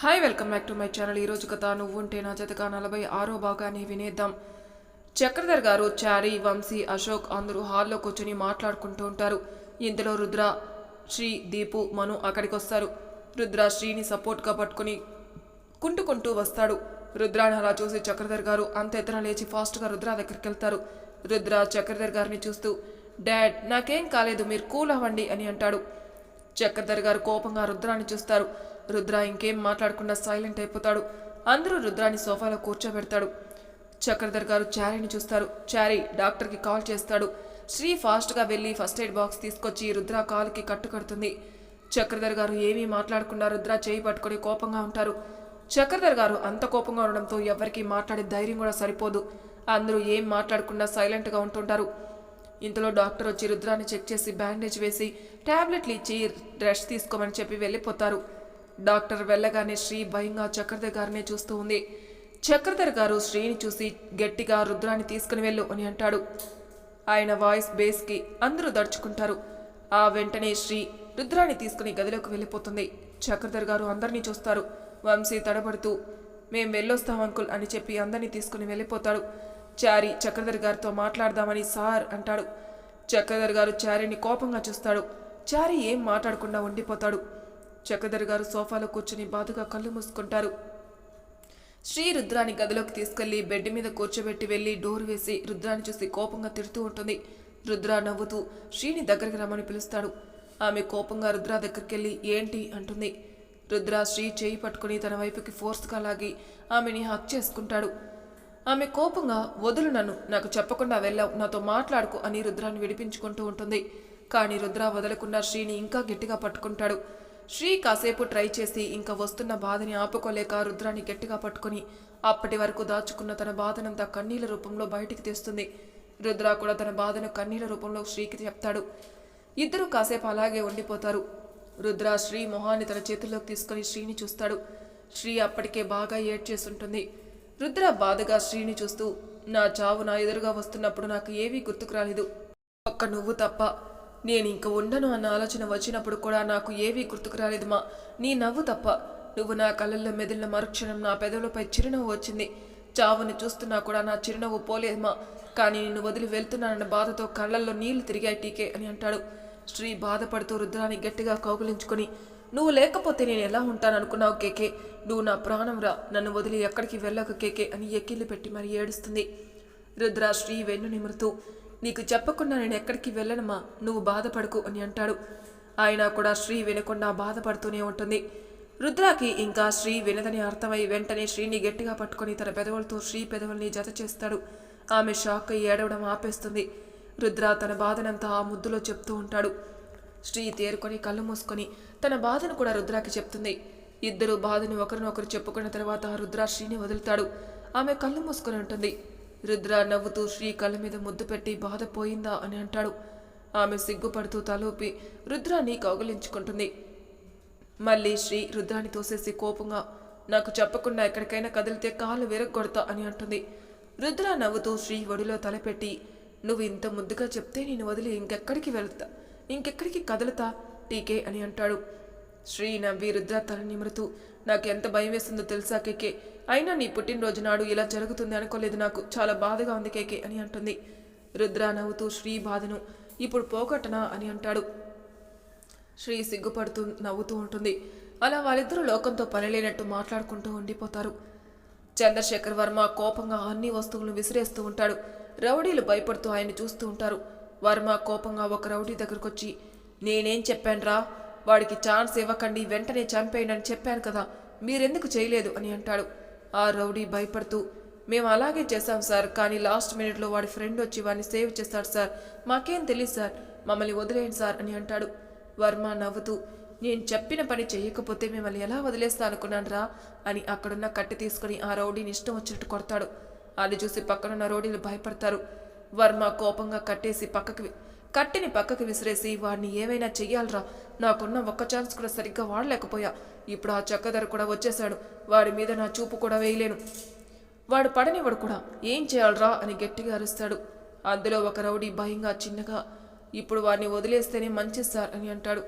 Hi welcome back to my channel ఈరోజు కథ నువ్వుంటే నా జతగా నలభై ఆరో భాగాన్ని వినేద్దాం. చక్రధర్ గారు చారీ వంశీ అశోక్ అందరూ హాల్లో కూర్చొని మాట్లాడుకుంటూ ఉంటారు. ఇంతలో రుద్ర శ్రీ దీపు మను అక్కడికి వస్తారు రుద్ర శ్రీని సపోర్ట్గా పట్టుకుని కుంటుకుంటూ వస్తాడు. రుద్రాని అలా చూసి చక్రధర్ గారు అంత ఎత్తున లేచి ఫాస్ట్గా రుద్ర దగ్గరికి వెళ్తారు రుద్ర చక్రధర్ గారిని చూస్తూ డాడ్ నాకేం కాలేదు మీరు కూల్ అవ్వండి అని అంటాడు. చక్రధర్ గారు కోపంగా రుద్రాన్ని చూస్తారు. రుద్ర ఇంకేం మాట్లాడకుండా సైలెంట్ అయిపోతాడు. అందరూ రుద్రాన్ని సోఫాలో కూర్చోబెడతాడు. చక్రధర్ గారు చారీని చూస్తారు. చారీ డాక్టర్కి కాల్ చేస్తాడు. శ్రీ ఫాస్ట్గా వెళ్ళి ఫస్ట్ ఎయిడ్ బాక్స్ తీసుకొచ్చి రుద్ర కాలుకి కట్టు కడుతుంది చక్రధర్ గారు ఏమీ మాట్లాడకుండా రుద్ర చేయి పట్టుకొని కోపంగా ఉంటారు. చక్రధర్ గారు అంత కోపంగా ఉండడంతో ఎవరికీ మాట్లాడే ధైర్యం కూడా సరిపోదు. అందరూ ఏం మాట్లాడకుండా సైలెంట్గా ఉంటుంటారు. ఇంతలో డాక్టర్ వచ్చి రుద్రాన్ని చెక్ చేసి బ్యాండేజ్ వేసి టాబ్లెట్లు ఇచ్చి రెస్ట్ తీసుకోమని చెప్పి వెళ్ళిపోతారు. డాక్టర్ వెళ్ళగానే శ్రీ భయంగా చక్రధర్ గారినే చూస్తూ ఉంది. చక్రధర్ గారు శ్రీని చూసి గట్టిగా రుద్రాన్ని తీసుకుని వెళ్ళు అని అంటాడు. ఆయన వాయిస్ బేస్కి అందరూ దడుచుకుంటారు. ఆ వెంటనే శ్రీ రుద్రాన్ని తీసుకుని గదిలోకి వెళ్ళిపోతుంది. చక్రధర్ గారు అందరినీ చూస్తారు. వంశీ తడబడుతూ మేం వెళ్ళొస్తాం అంకుల్ అని చెప్పి అందరినీ తీసుకుని వెళ్ళిపోతాడు. చారి చక్రధర్ గారితో మాట్లాడదామని సార్ అంటాడు. చక్రధర్ గారు చారిని కోపంగా చూస్తాడు. చారి ఏం మాట్లాడకుండా ఉండిపోతాడు. చక్రధర్ గారు సోఫాలో కూర్చుని బాధగా కళ్ళు మూసుకుంటారు. శ్రీ రుద్రాని గదిలోకి తీసుకెళ్ళి బెడ్ మీద కూర్చోబెట్టి వెళ్ళి డోర్ వేసి రుద్రాన్ని చూసి కోపంగా తిడుతూ ఉంటుంది. రుద్ర నవ్వుతూ శ్రీని దగ్గరికి రమ్మని పిలుస్తాడు ఆమె కోపంగా రుద్ర దగ్గరికి వెళ్ళి ఏంటి? అంటుంది. రుద్ర శ్రీ చేయి పట్టుకుని తన వైపుకి ఫోర్స్గా లాగి ఆమెని హక్ చేసుకుంటాడు. ఆమె కోపంగా వదులు నన్ను నాకు చెప్పకుండా వెళ్ళావు నాతో మాట్లాడుకు అని రుద్రాన్ని విడిపించుకుంటూ ఉంటుంది. కానీ రుద్ర వదలకుండా శ్రీని ఇంకా గట్టిగా పట్టుకుంటాడు. శ్రీ కాసేపు ట్రై చేసి ఇంకా వస్తున్న బాధని ఆపుకోలేక రుద్రాన్ని గట్టిగా పట్టుకుని అప్పటి వరకు దాచుకున్న తన బాధనంతా కన్నీళ్ళ రూపంలో బయటికి తెస్తుంది. రుద్ర కూడా తన బాధను కన్నీల రూపంలో శ్రీకి చెప్తాడు. ఇద్దరు కాసేపు అలాగే ఉండిపోతారు. రుద్ర శ్రీ మొహాన్ని తన చేతుల్లోకి తీసుకుని శ్రీని చూస్తాడు. శ్రీ అప్పటికే బాగా ఏడ్చేస్తుంటుంది. రుద్ర బాధగా శ్రీని చూస్తూ నా చావు నా ఎదురుగా వస్తున్నప్పుడు నాకు ఏవీ గుర్తుకు రాలేదు. ఒక్క నువ్వు తప్ప నేను ఇంక ఉండను అన్న ఆలోచన వచ్చినప్పుడు కూడా నాకు ఏవీ గుర్తుకు రాలేదు మా నీ నవ్వు తప్ప. నువ్వు నా కళ్ళల్లో మెదిలిన మరుక్షణం నా పెదవులపై చిరునవ్వు వచ్చింది. చావుని చూస్తున్నా కూడా నా చిరునవ్వు పోలేదుమా. కానీ నిన్ను వదిలి వెళ్తున్నానన్న బాధతో కళ్ళల్లో నీళ్ళు తిరిగాయి టీకే అని అంటాడు. శ్రీ బాధపడుతూ రుద్రాన్ని గట్టిగా కౌగులించుకొని నువ్వు లేకపోతే నేను ఎలా ఉంటాననుకున్నావు కేకే? నువ్వు నా ప్రాణం రా. నన్ను వదిలి ఎక్కడికి వెళ్ళక కేకే అని ఎక్కిళ్ళు పెట్టి మరి ఏడుస్తుంది. రుద్ర శ్రీ వెన్ను నిమురుతూ నీకు చెప్పకుండా నేను ఎక్కడికి వెళ్ళనమ్మా నువ్వు బాధపడకు అని అంటాడు. ఆయన కూడా శ్రీ వినకుండా బాధపడుతూనే ఉంటుంది. రుద్రాకి ఇంకా శ్రీ వినదని అర్థమై వెంటనే శ్రీని గట్టిగా పట్టుకొని తన పెదవులతో శ్రీ పెదవుల్ని జత చేస్తాడు. ఆమె షాక్ అయ్యి ఏడవడం ఆపేస్తుంది. రుద్ర తన బాధనంతా ఆ ముద్దులో చెప్తూ ఉంటాడు. శ్రీ తేరుకొని కళ్ళు మూసుకొని తన బాధను కూడా రుద్రాకి చెప్తుంది. ఇద్దరు బాధను ఒకరినొకరు చెప్పుకున్న తర్వాత రుద్ర శ్రీని వదులుతాడు. ఆమె కళ్ళు మూసుకొని ఉంటుంది. రుద్ర నవ్వుతూ శ్రీ కళ్ళ మీద ముద్దు పెట్టి బాధ పోయిందా అని అంటాడు. ఆమె సిగ్గుపడుతూ తలూపి రుద్రాన్ని కౌగలించుకుంటుంది. మళ్ళీ శ్రీ రుద్రాన్ని తోసేసి కోపంగా నాకు చెప్పకుండా ఎక్కడికైనా కదిలితే కాళ్ళు విరగొడతా అని అంటుంది. రుద్ర నవ్వుతూ శ్రీ ఒడిలో తలపెట్టి నువ్వు ఇంత ముద్దుగా చెప్తే నేను వదిలి ఇంకెక్కడికి వెళ్తా ఇంకెక్కడికి కదులుతా టీకే అని అంటాడు. శ్రీ నవ్వి రుద్ర తల నిమురుతూ నాకు ఎంత భయం వేస్తుందో తెలుసా కేకే? అయినా నీ పుట్టినరోజు నాడు ఇలా జరుగుతుంది అనుకోలేదు నాకు. చాలా బాధగా ఉంది కేకే అని అంటుంది. రుద్ర నవ్వుతూ శ్రీ బాధను ఇప్పుడు పోకటనా అని అంటాడు. శ్రీ సిగ్గుపడుతూ నవ్వుతూ ఉంటుంది. అలా వాళ్ళిద్దరూ లోకంతో పనిలేనట్టు మాట్లాడుకుంటూ ఉండిపోతారు. చంద్రశేఖర్ వర్మ కోపంగా అన్ని వస్తువులను విసిరేస్తూ ఉంటాడు. రౌడీలు భయపడుతూ ఆయన చూస్తూ ఉంటారు. వర్మ కోపంగా ఒక రౌడీ దగ్గరకొచ్చి నేనేం చెప్పానురా? వాడికి ఛాన్స్ ఇవ్వకండి వెంటనే చంపేయండి అని చెప్పాను కదా మీరెందుకు చేయలేదు అని అంటాడు. ఆ రౌడీ భయపడుతూ మేము అలాగే చేశాం సార్ కానీ లాస్ట్ మినిట్లో వాడి ఫ్రెండ్ వచ్చి వాడిని సేవ్ చేస్తాడు సార్. మాకేం తెలియదు సార్ మమ్మల్ని వదిలేయండి సార్ అని అంటాడు. వర్మ నవ్వుతూ నేను చెప్పిన పని చేయకపోతే మిమ్మల్ని ఎలా వదిలేస్తా అనుకున్నాను రా అని అక్కడున్న కట్టె తీసుకుని ఆ రౌడీని ఇష్టం వచ్చినట్టు కొడతాడు. అది చూసి పక్కనున్న రౌడీలు భయపడతారు. వర్మ కోపంగా కట్టేసి పక్కకి కట్టెని పక్కకి విసిరేసి వాడిని ఏమైనా చెయ్యాలరా నాకున్న ఒక్క ఛాన్స్ కూడా సరిగ్గా వాడలేకపోయా. ఇప్పుడు ఆ చక్కధర కూడా వచ్చేశాడు. వాడి మీద నా చూపు కూడా వేయలేను. వాడు పడనివాడు కూడా. ఏం చేయాలరా అని గట్టిగా అరుస్తాడు. అందులో ఒక రౌడీ భయంగా చిన్నగా ఇప్పుడు వాడిని వదిలేస్తేనే మంచిది సార్ అని అంటాడు.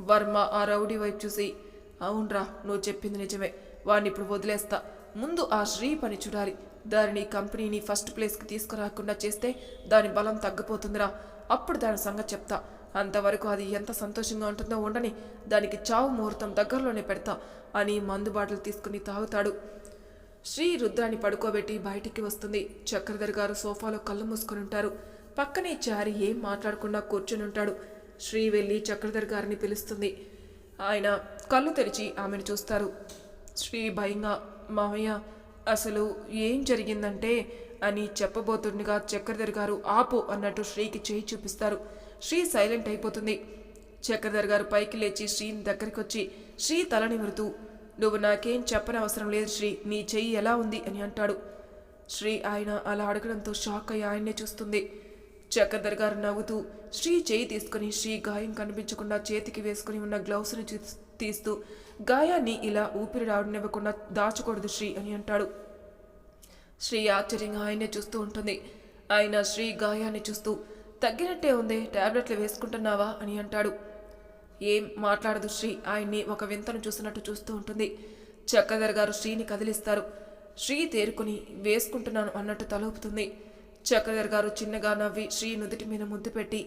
వర్మ ఆ రౌడీ వైపు చూసి అవునరా నువ్వు చెప్పింది నిజమే. వాడిని ఇప్పుడు వదిలేస్తా. ముందు ఆ శ్రీ పని చూడాలి. దానిని కంపెనీని ఫస్ట్ ప్లేస్కి తీసుకురాకుండా చేస్తే దాని బలం తగ్గిపోతుందిరా. అప్పుడు దాని సంగతి చెప్తా. అంతవరకు అది ఎంత సంతోషంగా ఉంటుందో ఉండని దానికి చావు ముహూర్తం దగ్గరలోనే పెడతా అని మందు బాటలు తీసుకుని తాగుతాడు. శ్రీ రుద్రాన్ని పడుకోబెట్టి బయటికి వస్తుంది. చక్రధర్ గారు సోఫాలో కళ్ళు మూసుకొని ఉంటారు. పక్కనే చారి ఏం మాట్లాడకుండా కూర్చుని ఉంటాడు. శ్రీ వెళ్ళి చక్రధర్ గారిని పిలుస్తుంది. ఆయన కళ్ళు తెరిచి ఆమెను చూస్తారు. శ్రీ భయంగా మామయ్య అసలు ఏం జరిగిందంటే? అని చెప్పబోతుండగా చక్రధర్ గారు ఆపు అన్నట్టు శ్రీకి చేయి చూపిస్తారు. శ్రీ సైలెంట్ అయిపోతుంది. చక్రధర్ గారు పైకి లేచి శ్రీని దగ్గరికి వచ్చి శ్రీ తల నిమురుతూ నువ్వు నాకేం చెప్పనవసరం లేదు శ్రీ నీ చెయ్యి ఎలా ఉంది? అని అంటాడు. శ్రీ ఆయన అలా అడగడంతో షాక్ అయ్యి ఆయన్నే చూస్తుంది. చక్రధర్ గారు నవ్వుతూ శ్రీ చేయి తీసుకుని శ్రీ గాయం కనిపించకుండా చేతికి వేసుకుని ఉన్న గ్లౌస్ని చూ- తీస్తూ గాయాన్ని ఇలా ఊపిరి రావడనివ్వకుండా దాచకూడదు శ్రీ అని అంటాడు. శ్రీ ఆశ్చర్యంగా ఆయన్నే చూస్తూ ఉంటుంది. ఆయన శ్రీ గాయాన్ని చూస్తూ తగ్గినట్టే ఉంది టాబ్లెట్లు వేసుకుంటున్నావా అని అంటాడు. ఏం మాట్లాడదు శ్రీ ఆయన్ని ఒక వింతను చూసినట్టు చూస్తూ ఉంటుంది. చక్రధర్ గారు శ్రీని కదిలిస్తారు. శ్రీ తేరుకుని వేసుకుంటున్నాను అన్నట్టు తలూపుతుంది. చక్రధర్ గారు చిన్నగా నవ్వి శ్రీ నుదుటి మీద ముద్దు పెట్టి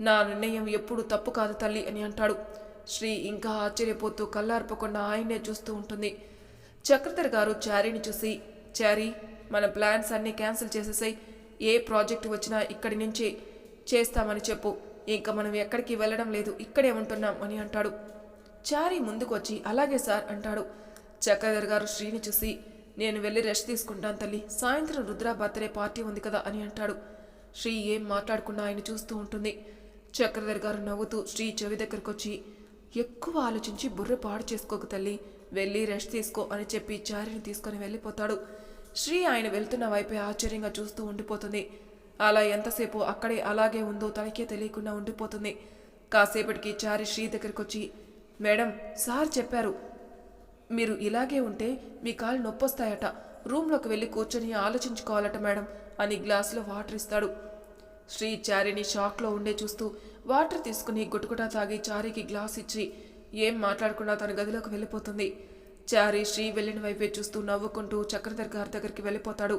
నా నిర్ణయం ఎప్పుడు తప్పు కాదు తల్లి అని అంటాడు. శ్రీ ఇంకా ఆశ్చర్యపోతూ కళ్ళార్పకుండా ఆయన్నే చూస్తూ ఉంటుంది. చక్రధర్ గారు చారీని చూసి చారీ మన ప్లాన్స్ అన్నీ క్యాన్సిల్ చేసేసాయి. ఏ ప్రాజెక్ట్ వచ్చినా ఇక్కడి నుంచి చేస్తామని చెప్పు. ఇంకా మనం ఎక్కడికి వెళ్ళడం లేదు. ఇక్కడే ఉంటున్నాం అని అంటాడు. చారీ ముందుకు వచ్చి అలాగే సార్ అంటాడు. చక్రధర్ గారు శ్రీని చూసి నేను వెళ్ళి రెస్ట్ తీసుకుంటాను తల్లి. సాయంత్రం రుద్ర బర్త్డే పార్టీ ఉంది కదా అని అంటాడు. శ్రీ ఏం మాట్లాడుకున్నా ఆయన చూస్తూ ఉంటుంది. చక్రధర్ గారు నవ్వుతూ శ్రీ చెవి దగ్గరకు వచ్చి ఎక్కువ ఆలోచించి బుర్ర పాడు చేసుకోకు తల్లి. వెళ్ళి రెస్ట్ తీసుకో అని చెప్పి చారిని తీసుకొని వెళ్ళిపోతాడు. శ్రీ ఆయన వెళ్తున్న వైపే ఆశ్చర్యంగా చూస్తూ ఉండిపోతుంది. అలా ఎంతసేపు అక్కడే అలాగే ఉందో తనకే తెలియకుండా ఉండిపోతుంది. కాసేపటికి చారి శ్రీ దగ్గరికి వచ్చి మేడం సార్ చెప్పారు. మీరు ఇలాగే ఉంటే మీ కాళ్ళు నొప్పొస్తాయట. రూమ్లోకి వెళ్ళి కూర్చొని ఆలోచించుకోవాలట మేడం అని గ్లాసులో వాటర్ ఇస్తాడు. శ్రీ చారిని షాక్లో ఉండే చూస్తూ వాటర్ తీసుకుని గుటగుటా తాగి చారీకి గ్లాస్ ఇచ్చి ఏం మాట్లాడకుండా తన గదిలోకి వెళ్ళిపోతుంది. చారీ శ్రీ వెళ్ళిన వైపే చూస్తూ నవ్వుకుంటూ చక్రధర్ గారి దగ్గరికి వెళ్ళిపోతాడు.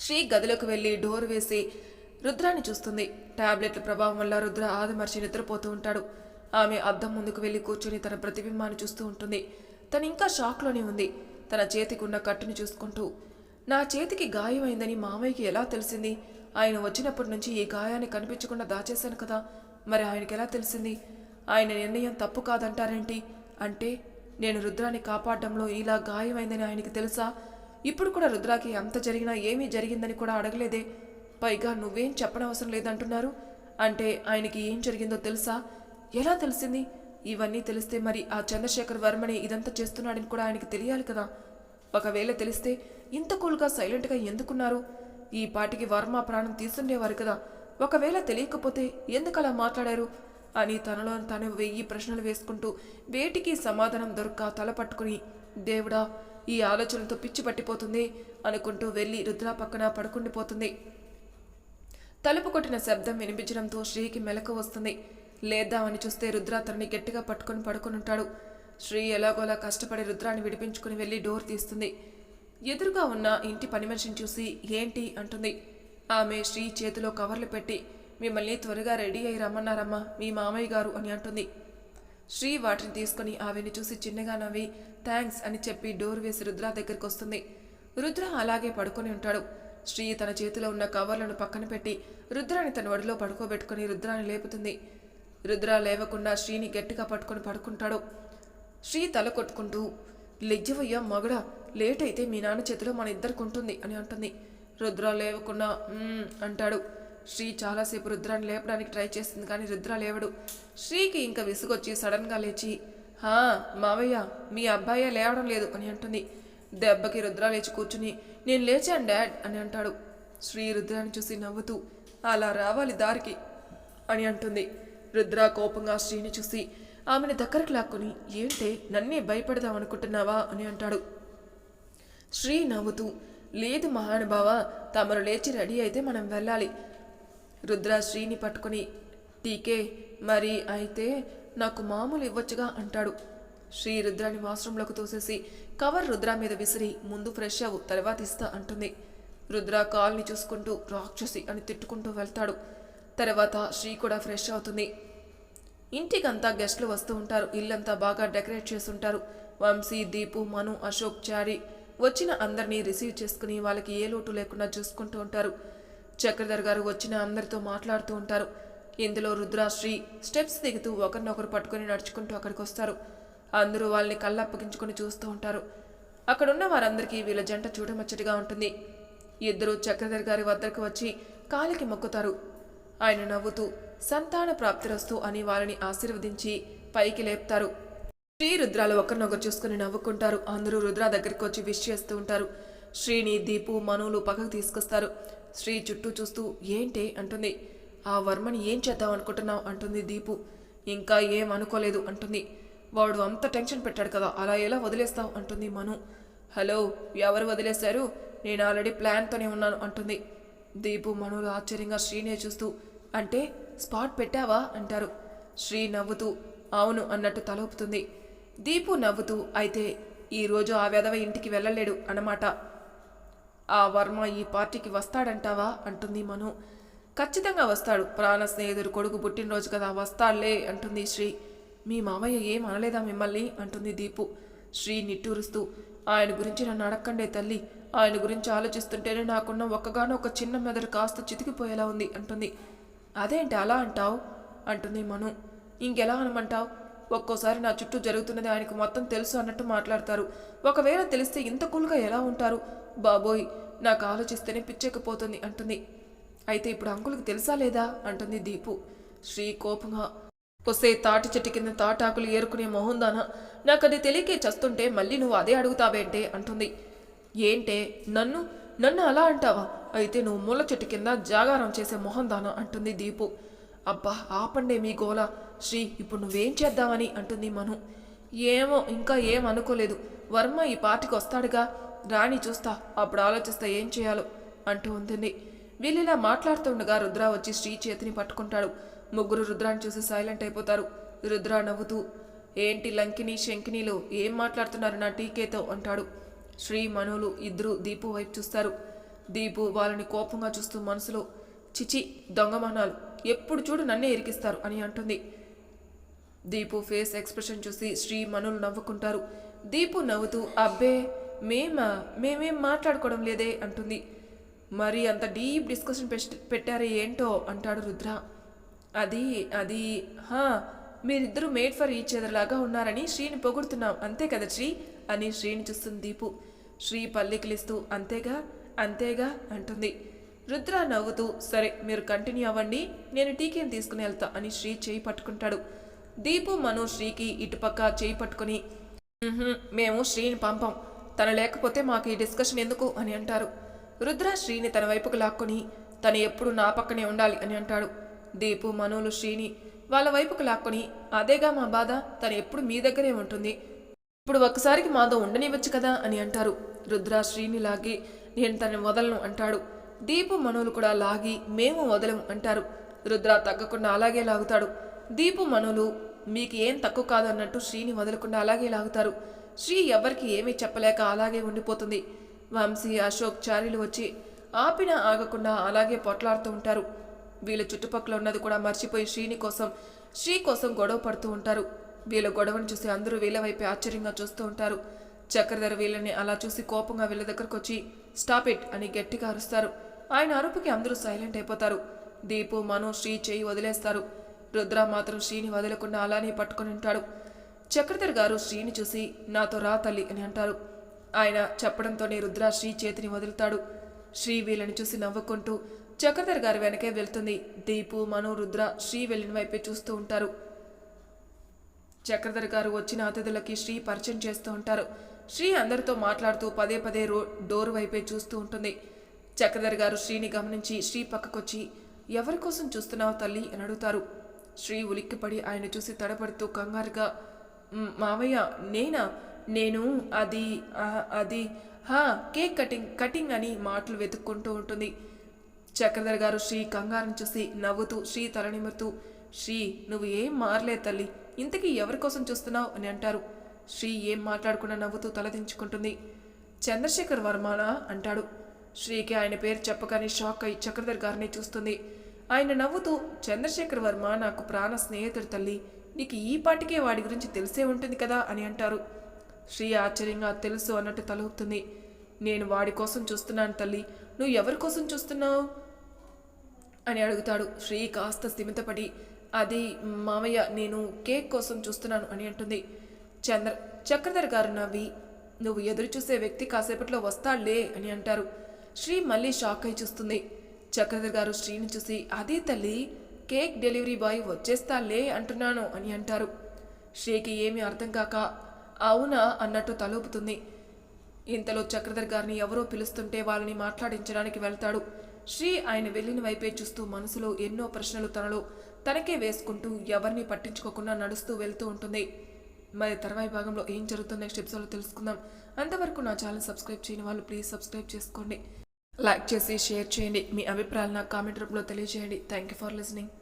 శ్రీ గదిలోకి వెళ్ళి డోర్ వేసి రుద్రాన్ని చూస్తుంది. టాబ్లెట్ల ప్రభావం వల్ల రుద్ర ఆదమర్చి నిద్రపోతూ ఉంటాడు. ఆమె అద్దం ముందుకు వెళ్ళి కూర్చొని తన ప్రతిబింబాన్ని చూస్తూ ఉంటుంది. తను ఇంకా షాక్లోనే ఉంది. తన చేతికి ఉన్న కట్టుని చూసుకుంటూ నా చేతికి గాయమైందని మామయ్యకి ఎలా తెలిసింది? ఆయన వచ్చినప్పటి నుంచి ఈ గాయాన్ని కనిపించకుండా దాచేశాను కదా. మరి ఆయనకి ఎలా తెలిసింది? ఆయన నిర్ణయం తప్పు కాదంటారేంటి? అంటే నేను రుద్రాన్ని కాపాడడంలో ఇలా గాయమైందని ఆయనకి తెలుసా? ఇప్పుడు కూడా రుద్రాకి అంత జరిగినా ఏమీ జరిగిందని కూడా అడగలేదే. పైగా నువ్వేం చెప్పనవసరం లేదంటున్నారు. అంటే ఆయనకి ఏం జరిగిందో తెలుసా? ఎలా తెలిసింది? ఇవన్నీ తెలిస్తే మరి ఆ చంద్రశేఖర్ వర్మని ఇదంతా చేస్తున్నాడని కూడా ఆయనకి తెలియాలి కదా. ఒకవేళ తెలిస్తే ఇంత కూల్గా సైలెంట్గా ఎందుకున్నారు? ఈ పాటికి వర్మ ప్రాణం తీసుండేవారు కదా. ఒకవేళ తెలియకపోతే ఎందుకలా మాట్లాడారు? అని తనలో తాను వెయ్యి ప్రశ్నలు వేసుకుంటూ వేటికి సమాధానం దొరక్క తల పట్టుకుని దేవుడా ఈ ఆలోచనలతో పిచ్చి పట్టిపోతుంది అనుకుంటూ వెళ్ళి రుద్ర పక్కన పడుకుండిపోతుంది తలుపు కొట్టిన శబ్దం వినిపించడంతో శ్రీకి మెలకు వస్తుంది. లేద్దామని చూస్తే రుద్ర తనని గట్టిగా పట్టుకొని పడుకొని ఉంటాడు. శ్రీ ఎలాగోలా కష్టపడి రుద్రాన్ని విడిపించుకుని వెళ్ళి డోర్ తీస్తుంది. ఎదురుగా ఉన్న ఇంటి పని మనిషిని చూసి ఏంటి అంటుంది. ఆమె శ్రీ చేతిలో కవర్లు పెట్టి మిమ్మల్ని త్వరగా రెడీ అయి రమ్మన్నారమ్మా మీ మామయ్య గారు అని అంటుంది. శ్రీ వాటిని తీసుకుని ఆవిని చూసి చిన్నగా నవ్వి థ్యాంక్స్ అని చెప్పి డోర్ వేసి రుద్ర దగ్గరికి వస్తుంది. రుద్ర అలాగే పడుకొని ఉంటాడు. శ్రీ తన చేతిలో ఉన్న కవర్లను పక్కన పెట్టి రుద్రాని తన ఒడిలో పడుకోబెట్టుకుని రుద్రాని లేపుతుంది. రుద్ర లేవకుండా శ్రీని గట్టిగా పట్టుకొని పడుకుంటాడు. శ్రీ తల కొట్టుకుంటూ లెజ్జవయ్యా మగడ లేట్ అయితే మీ నాన్న చేతిలో మన ఇద్దరికి ఉంటుంది అని అంటుంది. రుద్ర లేవకుండా అంటాడు. శ్రీ చాలాసేపు రుద్రాన్ని లేపడానికి ట్రై చేస్తుంది కానీ రుద్ర లేవడు. శ్రీకి ఇంకా విసుగొచ్చి సడన్గా లేచి హా మావయ్య మీ అబ్బాయే లేవడం లేదు అని అంటుంది. దెబ్బకి రుద్ర లేచి కూర్చుని నేను లేచాను డాడ్ అని అంటాడు. శ్రీ రుద్రాన్ని చూసి నవ్వుతూ అలా రావాలి దారికి అని అంటుంది. రుద్ర కోపంగా శ్రీని చూసి ఆమెను దగ్గరకు లాక్కుని ఏంటే నన్నే భయపడదాం అనుకుంటున్నావా అని అంటాడు. శ్రీ నవ్వుతూ లేదు మహానుభావ తమరు లేచి రెడీ అయితే మనం వెళ్ళాలి. రుద్ర శ్రీని పట్టుకొని టీకే మరి అయితే నాకు మామూలు ఇవ్వచ్చుగా అంటాడు. శ్రీ రుద్రాని వాష్రూంలోకి తోసేసి కవర్ రుద్ర మీద విసిరి ముందు ఫ్రెష్ అవ్వు తర్వాత ఇస్తా అంటుంది. రుద్ర కాల్ని చూసుకుంటూ రాక్షసి అని తిట్టుకుంటూ వెళ్తాడు. తర్వాత శ్రీ కూడా ఫ్రెష్ అవుతుంది. ఇంటికంతా గెస్ట్లు వస్తూ ఉంటారు. ఇల్లంతా బాగా డెకరేట్ చేస్తుంటారు వంశీ దీపు మను అశోక్ చారి వచ్చిన అందరినీ రిసీవ్ చేసుకుని వాళ్ళకి ఏ లోటు లేకుండా చూసుకుంటూ ఉంటారు. చక్రధర్ గారు వచ్చిన అందరితో మాట్లాడుతూ ఉంటారు. ఇందులో రుద్రాశ్రీ స్టెప్స్ దిగుతూ ఒకరినొకరు పట్టుకుని నడుచుకుంటూ అక్కడికి వస్తారు. అందరూ వాళ్ళని కళ్ళప్పగించుకొని చూస్తూ ఉంటారు. అక్కడున్న వారందరికీ వీళ్ళ జంట చూడముచ్చటిగా ఉంటుంది. ఇద్దరు చక్రధర్ గారి వద్దకు వచ్చి కాలికి మొక్కుతారు. ఆయన నవ్వుతూ సంతాన ప్రాప్తిరస్తు అని వాళ్ళని ఆశీర్వదించి పైకి లేపుతారు. శ్రీ రుద్రాలు ఒకరినొకరు చూసుకుని నవ్వుకుంటారు. అందరూ రుద్ర దగ్గరికి వచ్చి విష్ చేస్తూ ఉంటారు. శ్రీని దీపు మనువులు పక్కకు తీసుకొస్తారు. శ్రీ చుట్టూ చూస్తూ ఏంటి? అంటుంది. ఆ వర్మని ఏం చేద్దాం అనుకుంటున్నావు? అంటుంది దీపు. ఇంకా ఏం అనుకోలేదు అంటుంది. వాడు అంత టెన్షన్ పెట్టాడు కదా అలా ఎలా వదిలేస్తావు? అంటుంది మను. హలో ఎవరు వదిలేశారు? నేను ఆల్రెడీ ప్లాన్తోనే ఉన్నాను అంటుంది. దీపు మనులు ఆశ్చర్యంగా శ్రీనే చూస్తూ అంటే స్పాట్ పెట్టావా? అంటారు. శ్రీ నవ్వుతూ అవును అన్నట్టు తలూపుతుంది దీపు నవ్వుతూ అయితే ఈరోజు ఆ వెధవ ఇంటికి వెళ్ళలేడు అన్నమాట. ఆ వర్మ ఈ పార్టీకి వస్తాడంటావా? అంటుంది మను. ఖచ్చితంగా వస్తాడు. ప్రాణ స్నేహితుడు కొడుకు పుట్టినరోజు కదా వస్తాడులే అంటుంది శ్రీ. మీ మామయ్య ఏం అనలేదా మిమ్మల్ని? అంటుంది దీపు. శ్రీ నిట్టూరుస్తూ. ఆయన గురించి నన్ను అడక్కండే తల్లి. ఆయన గురించి ఆలోచిస్తుంటేనే నాకున్న ఒక్కగానో ఒక చిన్న మెదడు కాస్త చితికిపోయేలా ఉంది అంటుంది. అదేంటి అలా అంటావు? అంటుంది మను. ఇంకెలా అనమంటావు? ఒక్కోసారి నా చుట్టూ జరుగుతున్నది ఆయనకు మొత్తం తెలుసు అన్నట్టు మాట్లాడతారు. ఒకవేళ తెలిస్తే ఇంత కూల్గా ఎలా ఉంటారు? బాబోయ్ నాకు ఆలోచిస్తేనే పిచ్చెక్కిపోతుంది అంటుంది. అయితే ఇప్పుడు అంకులకు తెలుసా లేదా? అంటుంది దీపు. శ్రీ కోపంగా. వస్తే తాటి చెట్టు కింద తాటాకులు ఏరుకునే మొహందానా. నాకు అది తెలియకే చస్తుంటే మళ్ళీ నువ్వు అదే అడుగుతావేంటే? అంటుంది. ఏంటే? నన్ను నన్ను అలా అంటావా? అయితే నువ్వు ముళ్ళ చెట్టు కింద జాగారం చేసే మొహందానా అంటుంది దీపు. అబ్బా ఆపండే మీ గోల. శ్రీ ఇప్పుడు నువ్వేం చేద్దామని అంటుంది మను. ఏమో ఇంకా ఏం అనుకోలేదు. వర్మ ఈ పార్టీకి వస్తాడుగా. రాణి చూస్తా అప్పుడు ఆలోచిస్తా ఏం చేయాలో అంటూ ఉంటుంది. వీళ్ళిలా మాట్లాడుతుండగా రుద్ర వచ్చి శ్రీ చేతిని పట్టుకుంటాడు. ముగ్గురు రుద్రాన్ని చూసి సైలెంట్ అయిపోతారు. రుద్ర నవ్వుతూ ఏంటి లంకిని శంకినీలు ఏం మాట్లాడుతున్నారు నా టీకేతో? అంటాడు. శ్రీ మనులు ఇద్దరు దీపు వైపు చూస్తారు. దీపు వాళ్ళని కోపంగా చూస్తూ మనసులో చిచి దొంగమనాలు ఎప్పుడు చూడు నన్నే ఇరికిస్తారు అని అంటుంది. దీపు ఫేస్ ఎక్స్ప్రెషన్ చూసి శ్రీ మనులు నవ్వుకుంటారు. దీపు నవ్వుతూ అబ్బే మేమా మేమేం మాట్లాడుకోవడం లేదే అంటుంది. మరి అంత డీప్ డిస్కషన్ పెట్టారే ఏంటో అంటాడు రుద్ర. అది అది హా మీరిద్దరూ మేడ్ ఫర్ ఈచ్ లాగా ఉన్నారని శ్రీని పొగుడుతున్నాం. అంతే కదా శ్రీ? అని శ్రీని చూస్తుంది దీపు. శ్రీ పల్లికిలిస్తూ అంతేగా అంతేగా అంటుంది. రుద్ర నవ్వుతూ సరే మీరు కంటిన్యూ అవ్వండి నేను టీకేని తీసుకుని వెళ్తా అని శ్రీ చేయి పట్టుకుంటాడు. దీపు మను శ్రీకి ఇటుపక్క చేయి పట్టుకుని మేము శ్రీని పంపం. తను లేకపోతే మాకు ఈ డిస్కషన్ ఎందుకు? అని అంటారు. రుద్ర శ్రీని తన వైపుకు లాక్కొని తను ఎప్పుడు నా పక్కనే ఉండాలి అని అంటాడు. దీపు మనులు శ్రీని వాళ్ళ వైపుకు లాక్కొని అదేగా మా బాధ తను ఎప్పుడు మీ దగ్గరే ఉంటుంది. ఇప్పుడు ఒక్కసారికి మాతో ఉండనివ్వచ్చు కదా అని అంటారు. రుద్ర శ్రీని లాగి నేను తనని వదలను అంటాడు. దీపు మనులు కూడా లాగి మేము వదలము అంటారు. రుద్ర తగ్గకుండా అలాగే లాగుతాడు. దీపు మనులు మీకు ఏం తక్కువ కాదన్నట్టు శ్రీని వదలకుండా అలాగే లాగుతారు. శ్రీ ఎవరికి ఏమీ చెప్పలేక అలాగే ఉండిపోతుంది. వంశీ అశోక్ చారీలు వచ్చి ఆపినా ఆగకుండా అలాగే పొట్లాడుతూ ఉంటారు. వీళ్ళ చుట్టుపక్కల ఉన్నది కూడా మర్చిపోయి శ్రీని కోసం శ్రీ కోసం గొడవ పడుతూ ఉంటారు. వీళ్ళ గొడవను చూసి అందరూ వీళ్ళ వైపే ఆశ్చర్యంగా చూస్తూ ఉంటారు. చక్రధర వీళ్ళని అలా చూసి కోపంగా వీళ్ళ దగ్గరకు వచ్చి స్టాప్ ఇట్ అని గట్టిగా అరుస్తారు. ఆయన అరుపుకి అందరూ సైలెంట్ అయిపోతారు. దీపు మను శ్రీ చేయి వదిలేస్తారు. రుద్ర మాత్రం శ్రీని వదలకుండా అలానే పట్టుకొని ఉంటాడు. చక్రధర్ గారు శ్రీని చూసి నాతో రా తల్లి అని అంటారు. ఆయన చెప్పడంతోనే రుద్ర శ్రీ చేతిని వదులుతాడు. శ్రీ వీళ్ళని చూసి నవ్వుకుంటూ చక్రధర్ గారి వెనకే వెళ్తుంది. దీపు మను రుద్ర శ్రీ వెళ్ళిన వైపే చూస్తూ ఉంటారు. చక్రధర్ గారు వచ్చిన అతిథులకి శ్రీ పరిచయం చేస్తూ ఉంటారు. శ్రీ అందరితో మాట్లాడుతూ పదే పదే రో డోర్ వైపే చూస్తూ ఉంటుంది. చక్రధర్ గారు శ్రీని గమనించి శ్రీ పక్కకొచ్చి ఎవరి కోసం చూస్తున్నావు తల్లి? అని అడుగుతారు. శ్రీ ఉలిక్కిపడి ఆయన చూసి తడబడుతూ కంగారుగా మావయ్య నేనా? నేను అది అది హా కేక్ కటింగ్ కటింగ్ అని మాటలు వెతుక్కుంటూ ఉంటుంది. చక్రధర్ గారు శ్రీ కంగారుని చూసి నవ్వుతూ శ్రీ తల శ్రీ నువ్వు ఏం మారలే తల్లి ఇంతకీ ఎవరి కోసం చూస్తున్నావు? అని అంటారు. శ్రీ ఏం మాట్లాడకుండా నవ్వుతూ తలదించుకుంటుంది చంద్రశేఖర్ వర్మనా? అంటాడు. శ్రీకి ఆయన పేరు చెప్పగానే షాక్ అయి చక్రధర్ గారిని చూస్తుంది. ఆయన నవ్వుతూ చంద్రశేఖర్ వర్మ నాకు ప్రాణ స్నేహితుడు తల్లి. నీకు ఈ పాటికే వాడి గురించి తెలిసే ఉంటుంది కదా అని అంటారు. శ్రీ ఆశ్చర్యంగా తెలుసు అన్నట్టు తలుపుతుంది. నేను వాడి కోసం చూస్తున్నాను తల్లి. నువ్వు ఎవరి కోసం చూస్తున్నావు? అని అడుగుతాడు. శ్రీ కాస్త స్థిమితపడి అది మామయ్య నేను కేక్ కోసం చూస్తున్నాను అని అంటుంది. చంద్ర చక్రధర్ గారు నవ్వి నువ్వు ఎదురు చూసే వ్యక్తి కాసేపట్లో వస్తాడులే అని అంటారు. శ్రీ మళ్ళీ షాక్ అయి చూస్తుంది. చక్రధర్ గారు శ్రీని చూసి అదే తల్లి కేక్ డెలివరీ బాయ్ వచ్చేస్తాలే అంటున్నాను అని అంటారు. శ్రీకి ఏమీ అర్థం కాక అవునా అన్నట్టు తలూపుతుంది. ఇంతలో చక్రధర్ గారిని ఎవరో పిలుస్తుంటే వాళ్ళని మాట్లాడించడానికి వెళ్తాడు. శ్రీ ఆయన వెళ్ళిన వైపే చూస్తూ మనసులో ఎన్నో ప్రశ్నలు తనలో తనకే వేసుకుంటూ ఎవరిని పట్టించుకోకుండా నడుస్తూ వెళ్తూ ఉంటుంది. మరి తర్వాయి భాగంలో ఏం జరుగుతుందో నెక్స్ట్ ఎపిసోడ్లో తెలుసుకుందాం. అంతవరకు నా ఛానల్ సబ్స్క్రైబ్ చేయని వాళ్ళు ప్లీజ్ సబ్స్క్రైబ్ చేసుకోండి. లైక్ చేసి షేర్ చేయండి. మీ అభిప్రాయాలు నాకు కామెంట్ రూపంలో తెలియజేయండి. Thank you for listening